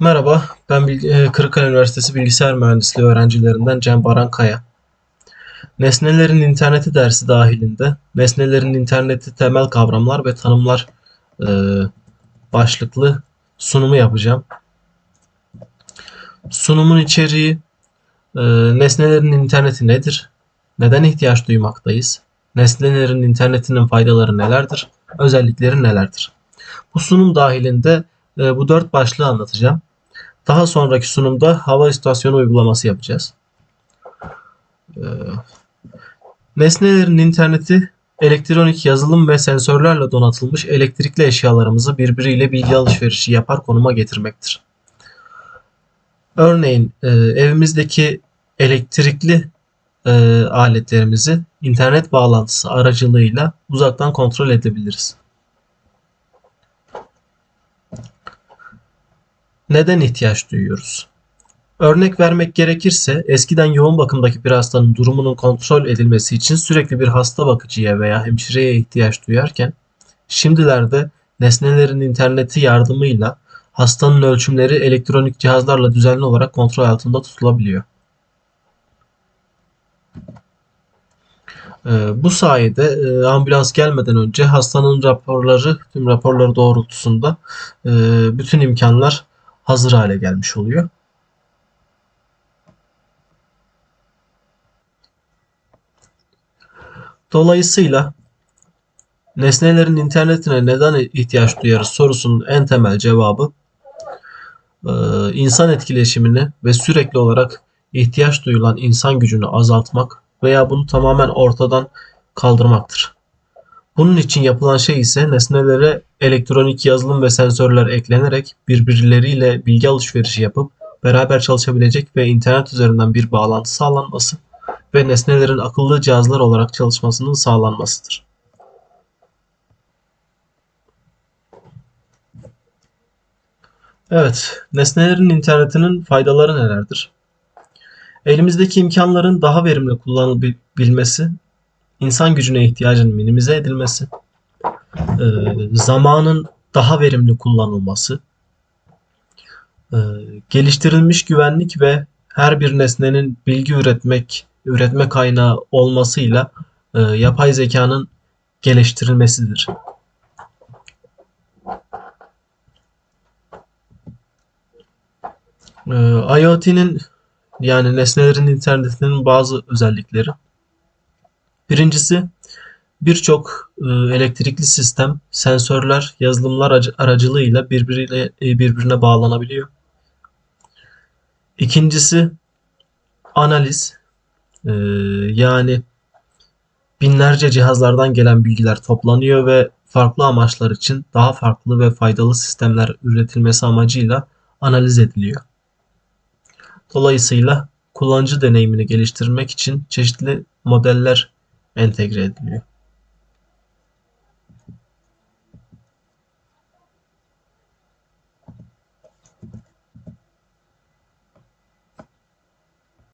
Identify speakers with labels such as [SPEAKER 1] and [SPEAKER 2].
[SPEAKER 1] Merhaba, ben Bilgi- e, Kırıkkale Üniversitesi Bilgisayar Mühendisliği öğrencilerinden Cem Baran Kaya. Nesnelerin interneti dersi dahilinde nesnelerin interneti temel kavramlar ve tanımlar e, başlıklı sunumu yapacağım. Sunumun içeriği e, nesnelerin interneti nedir? Neden ihtiyaç duymaktayız? Nesnelerin internetinin faydaları nelerdir? Özellikleri nelerdir? Bu sunum dahilinde e, bu dört başlığı anlatacağım. Daha sonraki sunumda hava istasyonu uygulaması yapacağız. Ee, Nesnelerin interneti elektronik yazılım ve sensörlerle donatılmış elektrikli eşyalarımızı birbiriyle bilgi alışverişi yapar konuma getirmektir. Örneğin e, evimizdeki elektrikli e, aletlerimizi internet bağlantısı aracılığıyla uzaktan kontrol edebiliriz. Neden ihtiyaç duyuyoruz? Örnek vermek gerekirse eskiden yoğun bakımdaki bir hastanın durumunun kontrol edilmesi için sürekli bir hasta bakıcıya veya hemşireye ihtiyaç duyarken şimdilerde nesnelerin interneti yardımıyla hastanın ölçümleri elektronik cihazlarla düzenli olarak kontrol altında tutulabiliyor. Ee, Bu sayede e, ambulans gelmeden önce hastanın raporları, tüm raporları doğrultusunda e, bütün imkanlar hazır hale gelmiş oluyor. Dolayısıyla nesnelerin internetine neden ihtiyaç duyarız sorusunun en temel cevabı e, insan etkileşimini ve sürekli olarak ihtiyaç duyulan insan gücünü azaltmak veya bunu tamamen ortadan kaldırmaktır. Bunun için yapılan şey ise nesnelere elektronik yazılım ve sensörler eklenerek birbirleriyle bilgi alışverişi yapıp beraber çalışabilecek ve internet üzerinden bir bağlantı sağlanması ve nesnelerin akıllı cihazlar olarak çalışmasının sağlanmasıdır. Evet, nesnelerin internetinin faydaları nelerdir? Elimizdeki imkanların daha verimli kullanılabilmesi, insan gücüne ihtiyacın minimize edilmesi, e, zamanın daha verimli kullanılması, e, geliştirilmiş güvenlik ve her bir nesnenin bilgi üretmek, üretme kaynağı olmasıyla e, yapay zekanın geliştirilmesidir. E, IoT'nin yani nesnelerin internetinin bazı özellikleri. Birincisi birçok e, elektrikli sistem, sensörler, yazılımlar aracı- aracılığıyla birbiriyle e, birbirine bağlanabiliyor. İkincisi analiz. E, yani binlerce cihazlardan gelen bilgiler toplanıyor ve farklı amaçlar için daha farklı ve faydalı sistemler üretilmesi amacıyla analiz ediliyor. Dolayısıyla kullanıcı deneyimini geliştirmek için çeşitli modeller entegre ediliyor.